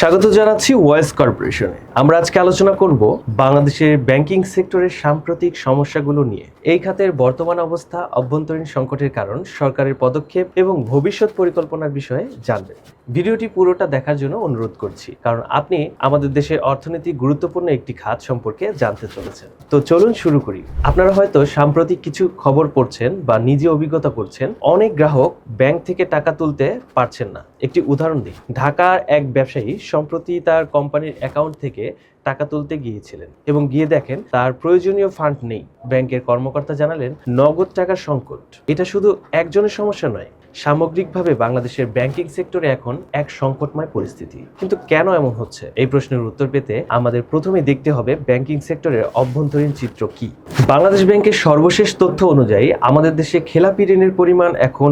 স্বাগত জানাচ্ছি ওয়েস কর্পোরেশনে। আমরা আজকে আলোচনা করব বাংলাদেশের ব্যাংকিং সেক্টরের সাম্প্রতিক সমস্যাগুলো নিয়ে। এই খাতের বর্তমান অবস্থা, অভ্যন্তরীণ সংকটের কারণ, সরকারের পদক্ষেপ এবং ভবিষ্যৎ পরিকল্পনার বিষয়ে জানবেন। ভিডিওটি পুরোটা দেখার জন্য অনুরোধ করছি, কারণ আপনি আমাদের দেশের অর্থনীতি গুরুত্বপূর্ণ একটি খাত সম্পর্কে জানতে চলেছেন। তো চলুন শুরু করি। আপনারা হয়তো সাম্প্রতিক কিছু খবর পড়ছেন বা নিজে অভিজ্ঞতা করছেন। অনেক গ্রাহক ব্যাংক থেকে টাকা তুলতে পারছেন না। একটি উদাহরণ দিই। ঢাকার এক ব্যবসায়ী সম্প্রতি তার কোম্পানির অ্যাকাউন্ট থেকে টাকা তুলতে গিয়েছিলেন এবং গিয়ে দেখেন তার প্রয়োজনীয় ফান্ড নেই। ব্যাংকের কর্মকর্তা জানালেন, নগদ টাকার সংকট। এটা শুধু একজনের সমস্যা নয়, সামগ্রিকভাবে বাংলাদেশের ব্যাংকিং সেক্টরে এখন এক সংকটময় পরিস্থিতি। কিন্তু কেন এমন হচ্ছে? এই প্রশ্নের উত্তর পেতে আমাদের প্রথমে দেখতে হবে ব্যাংকিং সেক্টরের অভ্যন্তরীণ চিত্র কি। বাংলাদেশ ব্যাংকের সর্বশেষ তথ্য অনুযায়ী আমাদের দেশে খেলাপি ঋণের পরিমাণ এখন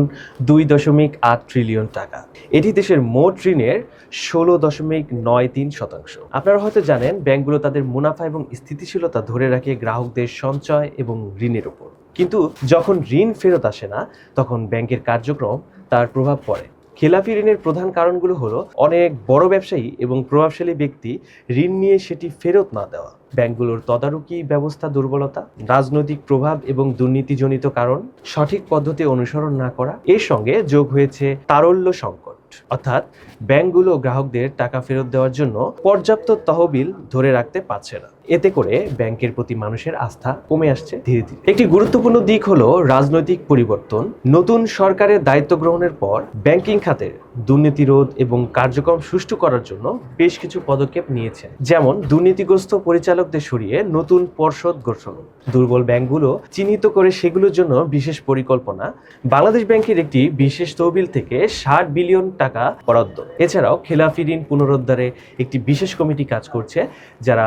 দুই দশমিক আট ট্রিলিয়ন টাকা। এটি দেশের মোট ঋণের ষোলো দশমিক নয় তিন শতাংশ। আপনারা হয়তো জানেন ব্যাংকগুলো তাদের মুনাফা এবং স্থিতিশীলতা ধরে রাখে গ্রাহকদের সঞ্চয় এবং ঋণের উপর। কিন্তু যখন ঋণ ফেরত আসে না, তখন ব্যাংকের কার্যক্রম তার প্রভাব পড়ে। খেলাপি ঋণের প্রধান কারণগুলো হলো অনেক বড় ব্যবসায়ী এবং প্রভাবশালী ব্যক্তি ঋণ নিয়ে সেটি ফেরত না দেওয়া। ব্যাংকগুলোর তদারকি ব্যবস্থা দুর্বলতা, রাজনৈতিক প্রভাব এবং দুর্নীতিজনিত কারণ, সঠিক পদ্ধতি অনুসরণ না করা, এর সঙ্গে যোগ হয়েছে তারল্য সংকট। অর্থাৎ ব্যাংকগুলো গ্রাহকদের টাকা ফেরত দেওয়ার জন্য পর্যাপ্ত তহবিল ধরে রাখতে পারছে না। এতে করে ব্যাংকের প্রতি মানুষের আস্থা কমে আসছে ধীরে ধীরে। একটি গুরুত্বপূর্ণ দিক হলো রাজনৈতিক পরিবর্তন। নতুন সরকারের দায়িত্ব গ্রহণের পর ব্যাংকিং খাতের দুর্নীতি রোধ এবং কার্যক্রম সুষ্ঠু করার জন্য বেশ কিছু পদক্ষেপ নিয়েছে যেমন দুর্নীতিগ্রস্ত পরিচালকদের সরিয়ে নতুন পর্ষদ গঠন। দুর্বল ব্যাংকগুলো চিহ্নিত করে সেগুলোর জন্য বিশেষ পরিকল্পনা। বাংলাদেশ ব্যাংকের একটি বিশেষ তহবিল থেকে ষাট বিলিয়ন টাকা বরাদ্দ। এছাড়াও খেলাফি ঋণ পুনরুদ্ধারে একটি বিশেষ কমিটি কাজ করছে, যারা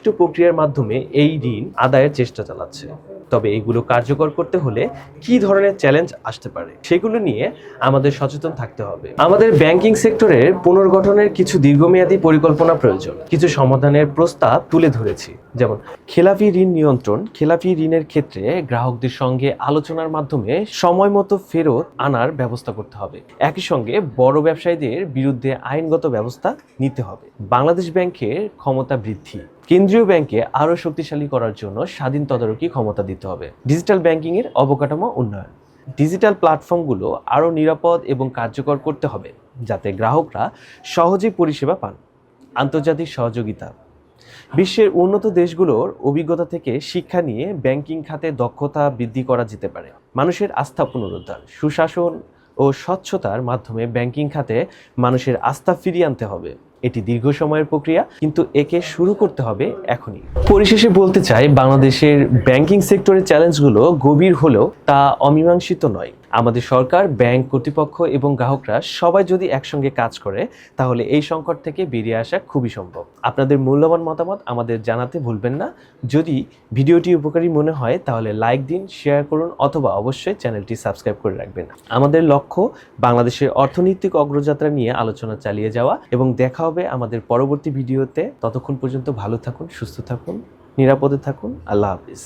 সুনির্দিষ্ট প্রক্রিয়ার মাধ্যমে এই ঋণ আদায়ের চেষ্টা চালাচ্ছে। তবে এগুলো কার্যকর করতে হলে কি ধরনের চ্যালেঞ্জ আসতে পারে সেগুলো নিয়ে আমাদের সচেতন থাকতে হবে। আমাদের ব্যাংকিং সেক্টরের পুনর্গঠনের কিছু দীর্ঘমেয়াদী পরিকল্পনা প্রয়োজন। কিছু সমাধানের প্রস্তাব তুলে ধরেছি। যেমন খেলাপি ঋণ নিয়ন্ত্রণ। খেলাপি ঋণের ক্ষেত্রে গ্রাহকদের সঙ্গে আলোচনার মাধ্যমে সময় মতো ফেরত আনার ব্যবস্থা করতে হবে। একই সঙ্গে বড় ব্যবসায়ীদের বিরুদ্ধে আইনগত ব্যবস্থা নিতে হবে। বাংলাদেশ ব্যাংকের ক্ষমতা বৃদ্ধি। কেন্দ্রীয় ব্যাংকে আরও শক্তিশালী করার জন্য স্বাধীন তদারকি ক্ষমতা দিতে হবে। ডিজিটাল ব্যাংকিংয়ের অবকাঠামো উন্নয়ন। ডিজিটাল প্ল্যাটফর্মগুলো আরও নিরাপদ এবং কার্যকর করতে হবে, যাতে গ্রাহকরা সহজেই পরিষেবা পান। আন্তর্জাতিক সহযোগিতা। বিশ্বের উন্নত দেশগুলোর অভিজ্ঞতা থেকে শিক্ষা নিয়ে ব্যাংকিং খাতে দক্ষতা বৃদ্ধি করা যেতে পারে। মানুষের আস্থা পুনরুদ্ধার, সুশাসন ও স্বচ্ছতার মাধ্যমে ব্যাংকিং খাতে মানুষের আস্থা ফিরিয়ে আনতে হবে। এটি দীর্ঘ সময়ের প্রক্রিয়া, কিন্তু একে শুরু করতে হবে এখনই। পরিশেষে বলতে চাই, বাংলাদেশের ব্যাংকিং সেক্টরের চ্যালেঞ্জগুলো গভীর হলেও তা অমীমাংসিত নয়। আমাদের সরকার, ব্যাংক, কর্তৃপক্ষ এবং গ্রাহকরা সবাই যদি একসঙ্গে কাজ করে, তাহলে এই সংকট থেকে বেরিয়ে আসা খুবই সম্ভব। আপনাদের মূল্যবান মতামত আমাদের জানাতে ভুলবেন না। যদি ভিডিওটি উপকারী মনে হয়, তাহলে লাইক দিন, শেয়ার করুন অথবা অবশ্যই চ্যানেলটি সাবস্ক্রাইব করে রাখবেন। আমাদের লক্ষ্য, বাংলাদেশের অর্থনৈতিক অগ্রযাত্রা নিয়ে আলোচনা চালিয়ে যাওয়া এবং দেখা হবে আমাদের পরবর্তী ভিডিওতে। ততক্ষণ পর্যন্ত ভালো থাকুন, সুস্থ থাকুন, নিরাপদে থাকুন। আল্লাহ হাফিজ।